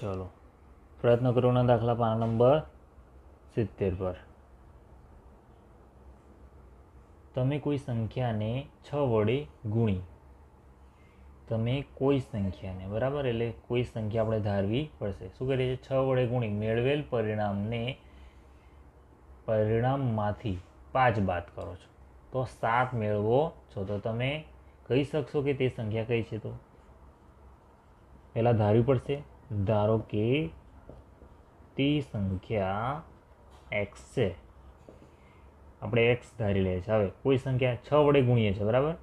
ચલો. પ્રયત્ન કરોના દાખલા પાન નંબર સિત્તેર પર. તમે કોઈ સંખ્યાને છ વડે ગુણી. તમે કોઈ સંખ્યાને, બરાબર? એટલે કોઈ સંખ્યા આપણે ધારવી પડશે. શું કરીએ છીએ? છ વડે ગુણી. મેળવેલ પરિણામને, પરિણામમાંથી પાંચ બાદ કરો છો. તો સાત મેળવો છો. તો તમે કહી શકશો કે તે સંખ્યા કઈ છે તો? પહેલાં ધારવી પડશે. ધારો કે તે સંખ્યા એક્સ છે. આપણે એક્સ ધારી લઈએ છીએ. હવે કોઈ સંખ્યા છ વડે ગુણીએ છીએ, બરાબર?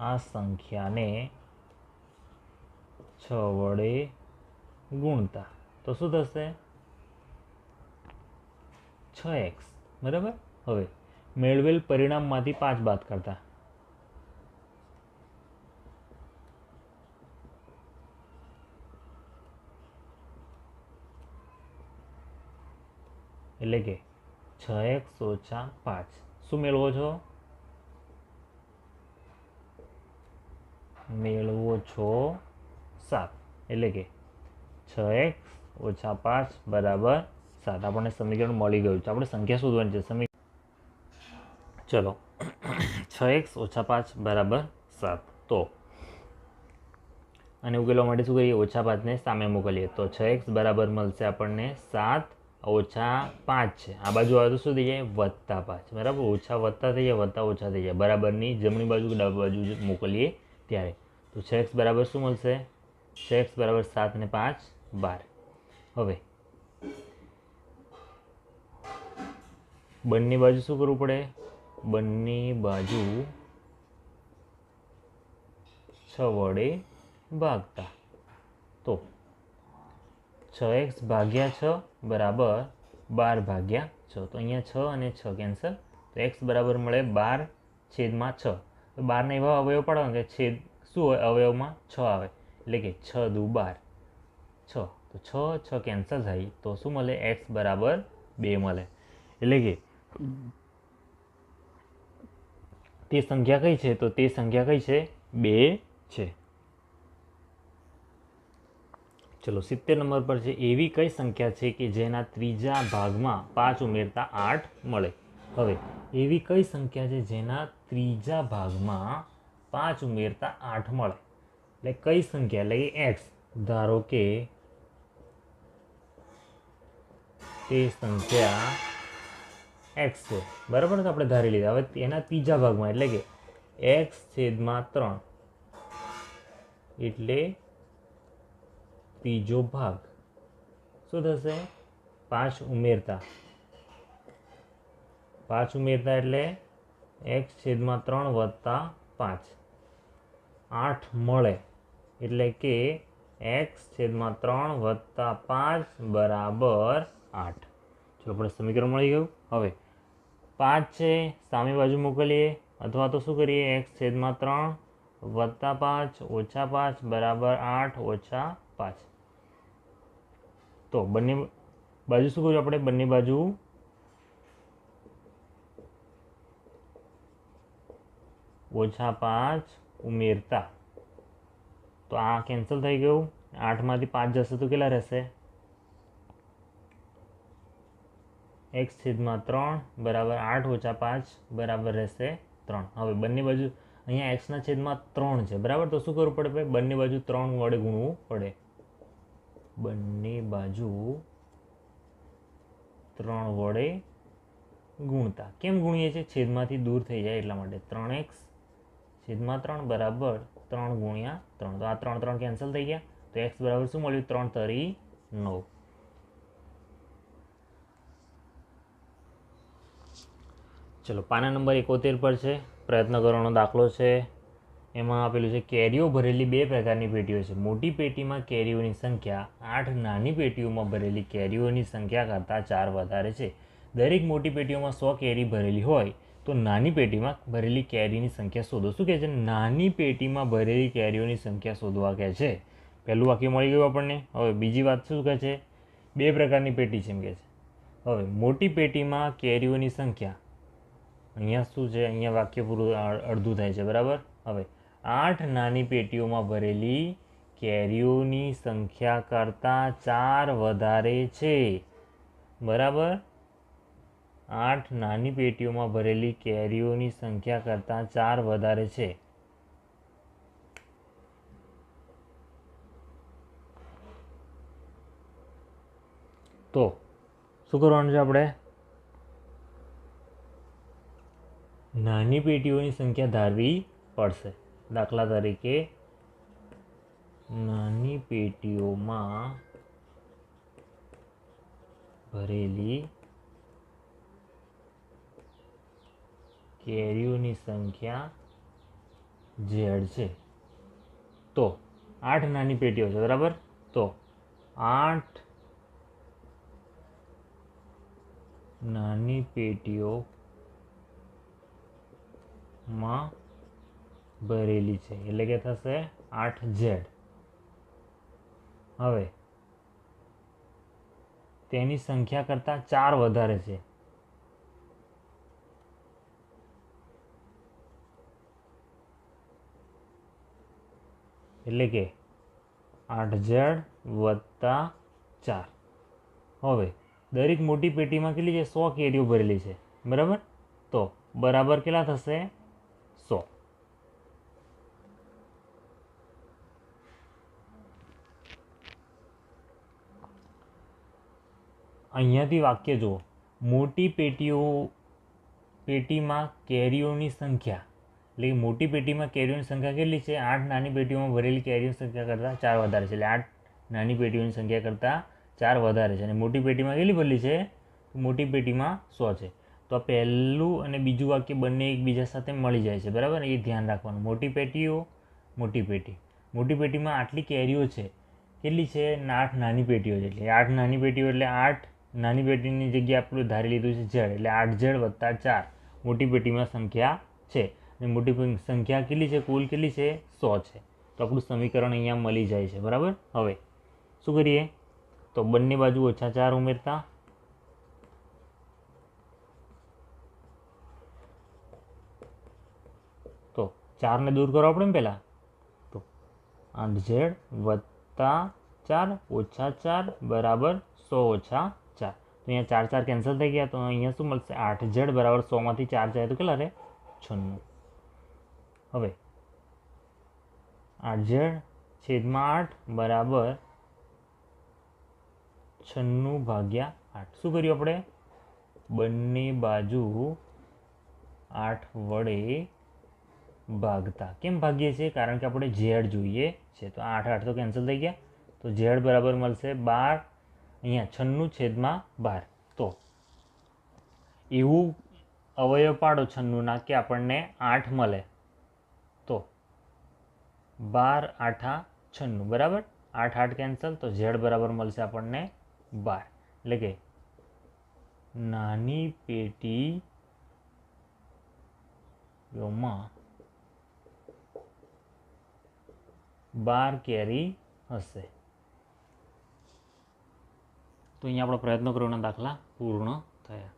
આ સંખ્યાને છ વડે ગુણતા. તો શું થશે? છ એક્સ બરાબર? હવે મેળવેલ પરિણામમાંથી પાંચ બાદ કરતા. એટલે કે છ એક્સ ઓછા પાંચ. શું મેળવો છો? મેળવો છો સાત. એટલે કે છ એક્સ ઓછા પાંચ બરાબર સાત. આપણને સમીકરણ મળી ગયું છે. આપણે સંખ્યા શોધવાની છે. સમી ચલો. છ એક્સ ઓછા પાંચ બરાબર સાત. તો અને ઉકેલવા માટે શું કરીએ? ઓછા પાંચને સામે મોકલીએ. તો છ એક્સ બરાબર મળશે આપણને સાત. ઓછા પાંચ છે. આ બાજુ આવે તો શું થઈ જાય? વત્તા પાંચ. બરાબર? ઓછા વત્તા થઈ જાય, વત્તા ઓછા થઈ જાય. બરાબરની જમણી બાજુ કે ડાબી બાજુ મોકલીએ ત્યારે. તો છ એક્સ બરાબર શું મળશે? છ એક્સ બરાબર સાત ને પાંચ, બાર. હવે, બંને બાજુ શું કરવું પડે? બંને બાજુ છ વડે ભાગતા. તો છ એક્સ ભાગ્યા છ બરાબર બાર ભાગ્યા છ. તો અહીંયા છ અને છ કેન્સલ તો એક્સ બરાબર મળે બાર છેદમાં છ. તો બારના એવા અવયવ પાડવાનું કે છેદ શું હોય? અવયવમાં છ આવે. એટલે કે છ દુ બાર. છ. તો છ છ કેન્સલ થાય. તો શું મળે? એક્સ બરાબર બે મળે. એટલે કે તે સંખ્યા કઈ છે? તો તે સંખ્યા કઈ છે? બે છે. ચલો, સિત્તેર નંબર પર છે, એવી કઈ સંખ્યા છે કે જેના ત્રીજા ભાગમાં પાંચ ઉમેરતા આઠ મળે? હવે, એવી કઈ સંખ્યા છે જેના ત્રીજા ભાગમાં પાંચ ઉમેરતા આઠ મળે? એટલે કઈ સંખ્યા? એટલે એક્સ. ધારો કે તે સંખ્યા એક્સ છે. બરાબર? ને આપણે ધારી લીધા. હવે એના ત્રીજા ભાગમાં, એટલે કે એક્સ છેદમાં ત્રણ. એટલે ત્રીજો ભાગ. શું થશે? પાંચ ઉમેરતા. પાંચ ઉમેરતા એટલે એક્સ છેદમાં ત્રણ વત્તા પાંચ. આઠ મળે એટલે કે એક્સ છેદમાં ત્રણ વત્તા પાંચ બરાબર આઠ. ચલો આપણે સમીકરણ મળી ગયું. હવે પાંચ છે, સામી બાજુ મોકલીએ. અથવા તો શું કરીએ? એક્સ છેદમાં ત્રણ વત્તા પાંચ ઓછા પાંચ બરાબર આઠ ઓછા પાંચ. તો બંને બાજુ શું કર્યું આપણે? બંને બાજુ ઓછા પાંચ ઉમેરતા. તો આ કેન્સલ થઈ ગયું. આઠમાંથી પાંચ જશે તો કેટલા રહેશે? એક્સ છેદમાં ત્રણ બરાબર આઠ ઓછા પાંચ બરાબર રહેશે ત્રણ. હવે બંને બાજુ અહીંયા એક્સના છેદમાં ત્રણ છે. બરાબર? તો શું કરવું પડે ભાઈ? બંને બાજુ ત્રણ વડે ગુણવું પડે. બંને બાજુ ત્રણ વડે ગુણતા. કેમ ગુણીએ છીએ? છેદમાંથી દૂર થઈ જાય એટલા માટે. ત્રણ એક્સ છેદમાં ત્રણ બરાબર ત્રણ ગુણ્યા ત્રણ. તો આ ત્રણ ત્રણ કેન્સલ થઈ ગયા. તો એક્સ બરાબર શું મળ્યું? ત્રણ તરી નવ. ચલો, પાના નંબર એકોતેર પર છે. પ્રયત્ન કરવાનો દાખલો છે. એમાં આપેલું છે, કેરીઓ ભરેલી બે પ્રકારની પેટીઓ છે. મોટી પેટીમાં કેરીઓની સંખ્યા, આઠ નાની પેટીઓમાં ભરેલી કેરીઓની સંખ્યા કરતાં ચાર વધારે છે. દરેક મોટી પેટીઓમાં સો કેરી ભરેલી હોય, તો નાની પેટીમાં ભરેલી કેરીની સંખ્યા શોધો. શું કહે છે? નાની પેટીમાં ભરેલી કેરીઓની સંખ્યા શોધવા કહે છે. પહેલું વાક્ય મળી ગયું આપણને. હવે બીજી વાત શું કહે છે? બે પ્રકારની પેટી છે એમ કહે છે. હવે મોટી પેટીમાં કેરીઓની સંખ્યા, અહીંયા શું છે? અહીંયા વાક્ય પૂરું અડધું થાય છે, બરાબર? હવે આઠ નાની પેટીઓમાં ભરેલી કેરીઓની સંખ્યા કરતાં ચાર વધારે છે. બરાબર? આઠ નાની પેટીઓમાં ભરેલી કેરીઓની સંખ્યા કરતાં ચાર વધારે છે. તો, શું કરવાનું છે આપણે? નાની પેટીઓની સંખ્યા ધારવી પડશે. દાખલા તરીકે, નાની પેટીઓમાં ભરેલી કેરીઓની સંખ્યા ઝેડ છે. તો આઠ નાની પેટીઓ છે, બરાબર? તો આઠ નાની પેટીઓમાં ભરેલી છે. એટલે કે થશે આઠ ઝેડ. હવે, તેની સંખ્યા કરતાં ચાર વધારે છે. એટલે કે આઠ ઝેડ વત્તા ચાર. હવે, દરેક મોટી પેટીમાં કેટલી છે? સો કેરીઓ ભરેલી છે. બરાબર? તો બરાબર કેટલા થશે સો અહીંયાથી વાક્ય જુઓ. મોટી પેટીઓ, પેટીમાં કેરીઓની સંખ્યા. એટલે મોટી પેટીમાં કેરીઓની સંખ્યા કેટલી છે? આઠ નાની પેટીઓમાં ભરેલી કેરીઓની સંખ્યા કરતાં ચાર વધારે છે. એટલે આઠ નાની પેટીઓની સંખ્યા કરતાં ચાર વધારે છે. અને મોટી પેટીમાં કેટલી ભરેલી છે? મોટી પેટીમાં સો છે. તો આ પહેલું અને બીજું વાક્ય બંને એકબીજા સાથે મળી જાય છે. બરાબર? એ ધ્યાન રાખવાનું. મોટી પેટીઓ, મોટી પેટી. મોટી પેટીમાં આટલી કેરીઓ છે. કેટલી છે? આઠ નાની પેટીઓ છે. એટલે આઠ નાની પેટીઓ એટલે આઠ નાની પેટીની જગ્યાએ આપણું ધારી લીધું છે ઝેડ, એટલે આઠ ઝેડ વત્તા ચાર. મોટી પેટીમાં સંખ્યા છે. અને મોટી સંખ્યા કેટલી છે? કુલ કેટલી છે? સો છે. તો આપણું સમીકરણ અહીંયા મળી જાય છે. બરાબર? હવે, શું કરીએ? તો બંને બાજુ ઓછા ચાર ઉમેરતા. તો ચારને દૂર કરો આપણે પહેલાં. તો આઠ ઝેડ વત્તા ચાર ઓછા ચાર બરાબર સો ઓછા તો અહીંયા ચાર ચાર કેન્સલ થઈ ગયા તો અહીંયા શું મળશે આઠ ઝેડ બરાબર સોમાંથી ચાર જાય તો કેટલા રહે છન્નું હવે આઠ ઝેડ છેદમાં આઠ બરાબર છન્નું ભાગ્યા આઠ શું કર્યું આપણે બંને બાજુ આઠ વડે ભાગતા કેમ ભાગીએ છીએ કારણ કે આપણે ઝેડ જોઈએ છે તો આઠ આઠ તો કેન્સલ થઈ ગયા તો ઝેડ બરાબર મળશે બાર અહીંયા છન્નું છેદમાં બાર. તો એવું અવયવ પાડો છન્નુંના કે આપણને આઠ મળે. તો બાર આઠા છન્નું, બરાબર? આઠ આઠ કેન્સલ તો ઝેડ બરાબર મળશે આપણને બાર. એટલે કે નાની પેટી માં બાર કેરી હશે. તો અહીંયા આપણો પ્રયત્નો કરવાના દાખલા પૂર્ણ થયા.